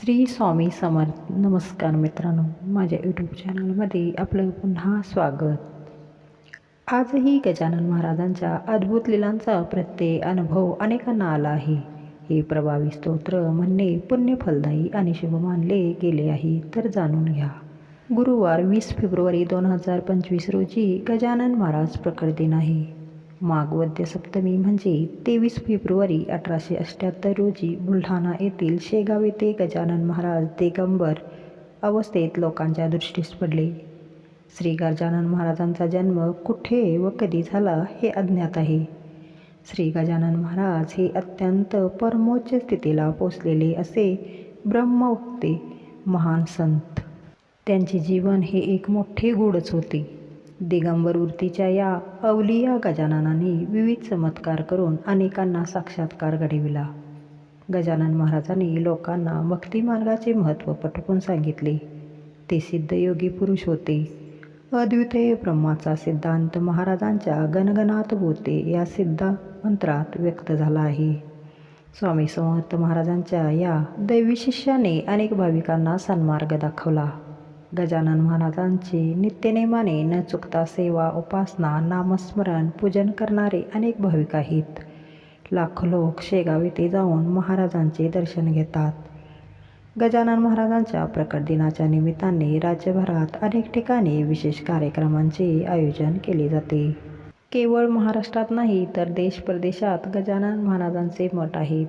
श्री स्वामी समर्थ. नमस्कार मित्रांनो माझ्या यूट्यूब चॅनलमध्ये आपलं पुन्हा स्वागत. आजही गजानन महाराजांच्या अद्भुत लिलांचा प्रत्यय अनुभव अनेकांना आला आहे. हे प्रभावी स्तोत्र म्हणणे पुण्यफलदायी आणि शुभ मानले गेले आहे तर जाणून घ्या. गुरुवार वीस फेब्रुवारी दोन हजार पंचवीस रोजी गजानन महाराज प्रकट दिन आहे. माघवद्य सप्तमी म्हणजे तेवीस फेब्रुवारी अठराशे अठ्ठ्याहत्तर रोजी बुलढाणा येथील शेगाव येथे गजानन महाराज दिगंबर अवस्थेत लोकांच्या दृष्टीस पडले. श्री गजानन महाराजांचा जन्म कुठे व कधी झाला हे अज्ञात आहे. श्री गजानन महाराज हे अत्यंत परमोच्च स्थितीला पोचलेले असे ब्रह्मवक्ते महान संत. त्यांचे जीवन हे एक मोठे गूढच होते. दिगंबर वृत्तीच्या या अवलिया गजाननाने विविध चमत्कार करून अनेकांना साक्षात्कार घडविला. गजानन महाराजांनी लोकांना भक्तिमार्गाचे महत्त्व पटवून सांगितले. ते सिद्धयोगी पुरुष होते. अद्वितीय ब्रह्माचा सिद्धांत महाराजांच्या गणगणात होते या सिद्धा मंत्रात व्यक्त झाला आहे. स्वामी समर्थ महाराजांच्या या दैवी शिष्याने अनेक भाविकांना सन्मार्ग दाखवला. गजानन महाराजांची नित्यनेमाने न चुकता सेवा उपासना नामस्मरण पूजन करणारे अनेक भाविक आहेत. लाखो लोक शेगाव येथे जाऊन महाराजांचे दर्शन घेतात. गजानन महाराजांच्या प्रकट दिनाच्या निमित्ताने राज्यभरात अनेक ठिकाणी विशेष कार्यक्रमांचे आयोजन केले जाते. केवळ महाराष्ट्रात नाही तर देश प्रदेशात गजानन महाराजांचे मठ आहेत.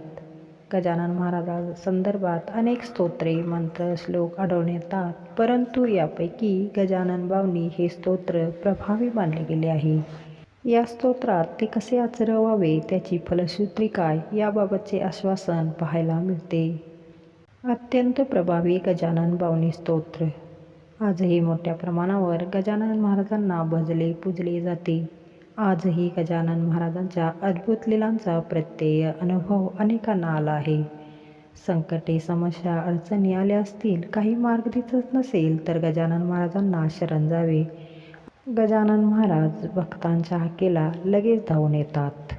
गजानन महाराजांसंदर्भात अनेक स्तोत्रे मंत्र श्लोक आढळून येतात. परंतु यापैकी गजानन बावनी हे स्तोत्र प्रभावी मानले गेले आहे. या स्तोत्रात ते कसे आचरवावे त्याची फलश्रुती काय याबाबतचे आश्वासन पाहायला मिळते. अत्यंत प्रभावी गजानन बावनी स्तोत्र. आजही मोठ्या प्रमाणावर गजानन महाराजांना भजले पूजले जाते. आजही गजानन महाराजांच्या अद्भुत लिलांचा प्रत्यय अनुभव अनेकांना आला आहे. संकटे समस्या अडचणी आल्या असतील काही मार्ग दिसत नसेल तर गजानन महाराजांना शरण जावे. गजानन महाराज भक्तांच्या हाकेला लगेच धावून येतात.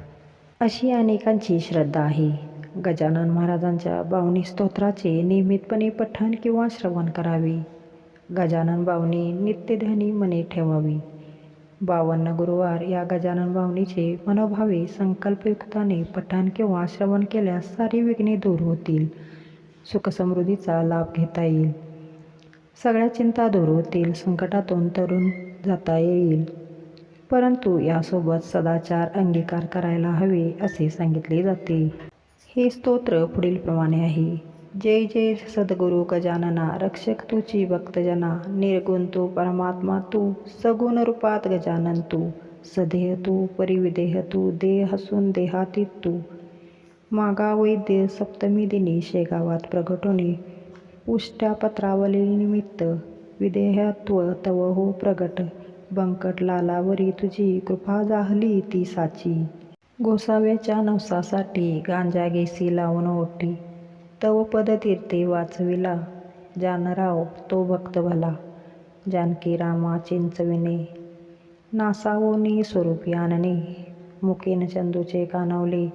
अशी अनेकांची श्रद्धा आहे. गजानन महाराजांच्या बावनी स्तोत्राचे नियमितपणे पठण किंवा श्रवण करावे. गजानन बावनी नित्यध्यानी मने ठेवावी. बावन्न गुरुवार या गजानन भावनेचे मनोभावे संकल्पयुक्ताने पठण किंवा श्रवण केल्यास सारी विघ्ने दूर होतील. सुखसमृद्धीचा लाभ घेता येईल. सगळ्या चिंता दूर होतील संकटातून तरुण जाता येईल. परंतु यासोबत सदाचार अंगीकार करायला हवे असे सांगितले जाते. हे स्तोत्र पुढील प्रमाणे आहे. जय जय सद्गुरु गजानना रक्षक तुची भक्तजना निर्गुण तू परमात्मा तू सगुण रूपात गजानन तू सदेह तू परिविदेह तू देह हसून देहातीत तू. मागा वैद्य सप्तमी दिनी शेगावात प्रगटोने उष्ट्या पत्रावली निमित्त विदेहत्व तव हो प्रगट बंकट लालावरी तुझी कृपा जाहली ती साची. गोसाव्याच्या नवसासाठी गांजा गेसी लावून ओटी. तव पदतीर्थी वाचविला. जानराव तो भक्त भला. जानकी रामा चिंचविणे. नासावोनी स्वरूपी आणणे मुकेन चंदूचे कानवले.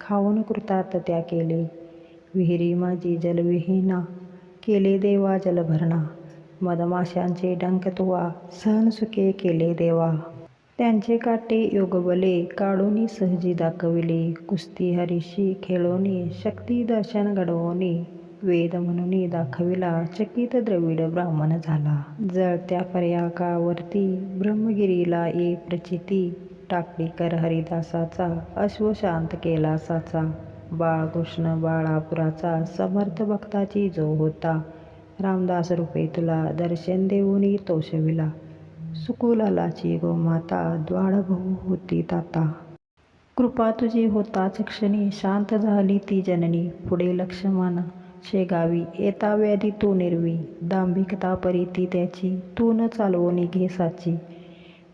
खाऊन कृतात त्या केले. विहिरी माझी जलविहीना. केले देवा जलभरणा. मधमाशांचे डंक तुवा. सहन सुखे केले देवा. त्यांचे काटे योगबले काढूनी सहजी दाखविले. कुस्ती हरीशी खेळोनी शक्ती दर्शन घडवोनी वेद म्हणून दाखविला चकित द्रविड ब्राह्मण झाला. जळत्या पर्याकावरती ब्रह्मगिरीला ये प्रचिती टाकळीकर हरिदासाचा अश्वशांत केला साचा बाळकृष्ण बाळापुराचा समर्थ भक्ताची जो होता रामदास रूपे तुला दर्शन देऊनी तोषविला सुकुलालाची गोमाता द्वाडभाऊ होती ताता कृपा तुझी होताच क्षणी शांत झाली ती जननी. पुढे लक्ष्मण शेगावी येता व्याधी तू निर्वी. दांभिकता परी ती त्याची तू न चालवणी घे साची.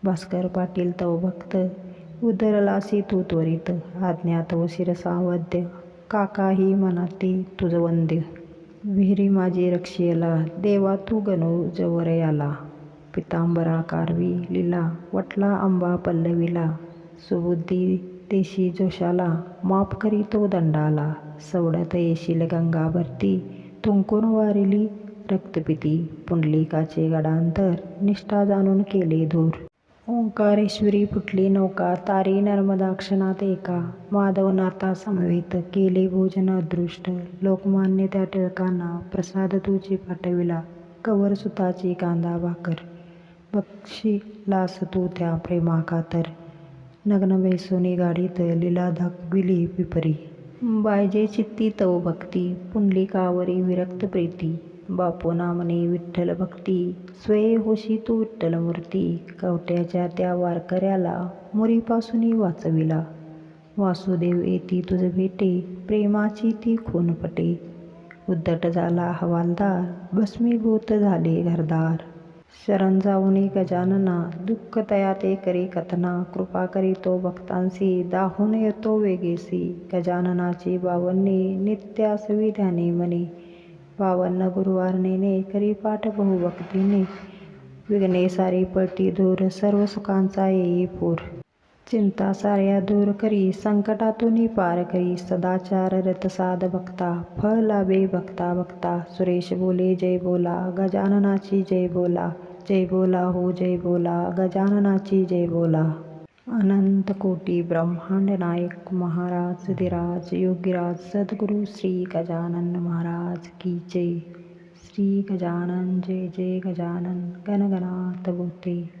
भास्कर पाटील तव भक्त उदरलासी तू त्वरित. आज्ञात व शिरसावद्य काकाही मनाती तुझ वंद्य विहिरी माझी रक्षियला देवा तू गणू आला पितांबरा कारवी लिला वटला आंबा पल्लवीला सुबुद्धी देशी जोशाला माप करी तो दंडाला सवडत येशील गंगा भरती तुंकून वारिली रक्तपिती पुंडलिकाचे गडांतर निष्ठा जाणून केले दूर ओंकारेश्वरी फुटली नौका तारी नर्मदा क्षणात एका माधवनाथा समवेत केले भोजन अदृष्ट लोकमान्य त्या टिळकांना प्रसाद तुझी पाठविला कवर सुताची कांदा भाकर. बक्षिलास तू त्या प्रेमाकातर. नग्न बेसुनी गाडीत लीला दाखविली पिपरी बायजे चित्ती तव भक्ती पुंडलिकावरी विरक्त प्रीती. बापू नामने विठ्ठल भक्ती स्वये होशी तू विठ्ठल मूर्ती. कवट्याच्या त्या वारकऱ्याला मुरीपासून वाचविला. वासुदेव येती तुझ भेटे प्रेमाची ती खून पटे. उद्धट झाला हवालदार भस्मीभूत झाले घरदार. शरण जाऊनी गजानना दुःख तया ते करी कथना कृपा करी तो भक्तांसी दाहून येतो वेगेसी. गजाननाची बावन्नी नित्य ध्याने मनी. बावन्न गुरुवार नेने करी पाठ बहुभक्तीने. विघ्ने सारी पळती दूर सर्व सुखांचा येई पूर. चिंता साऱ्या दूर करी संकटातून पार करी. सदाचार रथ साध भक्ता फळ लाभे भक्ता भक्ता. सुरेश बोले जय बोला गजाननाची जय बोला. जय बोला हो जय बोला गजाननाची जय बोला. अनंत कोटी ब्रह्मांड नायक महाराज सिद्धिराज योगीराज सद्गुरु श्री गजानन महाराज की जय. श्री गजानन जय जय गजानन गणगणात बोते.